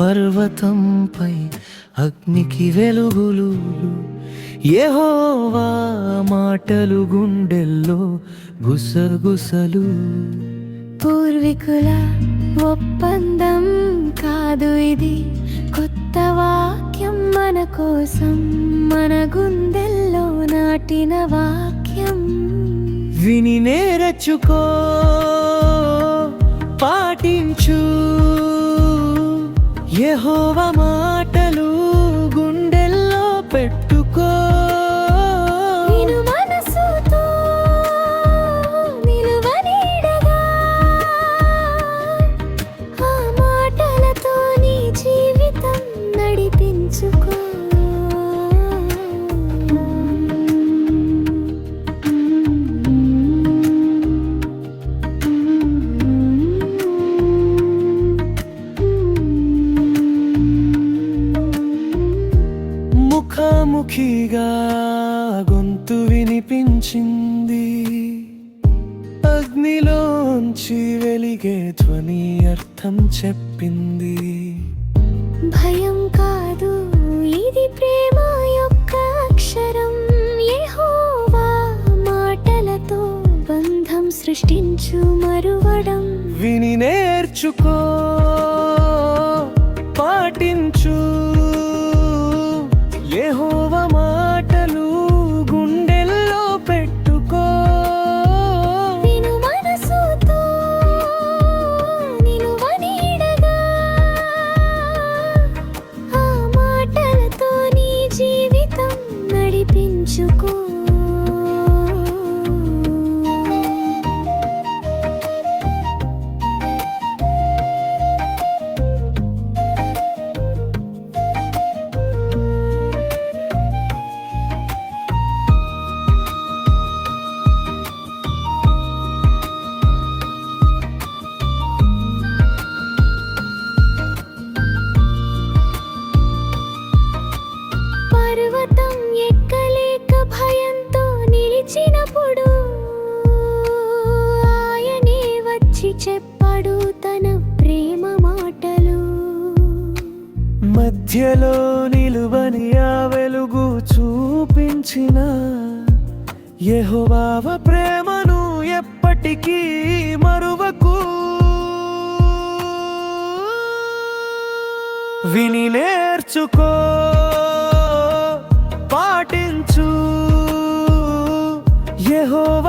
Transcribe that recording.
పర్వతంపై అగ్నికి వెలుగులు యెహోవా మాటలు గుండెల్లో గుసగుసలు. పూర్వీకుల ఒప్పందం కాదు ఇది. కొత్త వాక్యం మన కోసం మన గుండెల్లో నాటిన వాక్యం. విని నేరచుకో. ముఖాముఖిగా గొంతు వినిపించింది. అగ్నిలోంచి వెలిగే ధ్వని అర్థం చెప్పింది. భయం కాదు ఇది ప్రేమ యొక్క అక్షరం. యెహోవా మాటలతో బంధం సృష్టించు మరువడం. విని నేర్చుకో పాటించు. অংশকো మధ్యలో నిలువని ఆ వెలుగు చూపించిన యహోవావ ప్రేమను ఎప్పటికీ మరువకు. విని నేర్చుకో పాటించు. యహోవ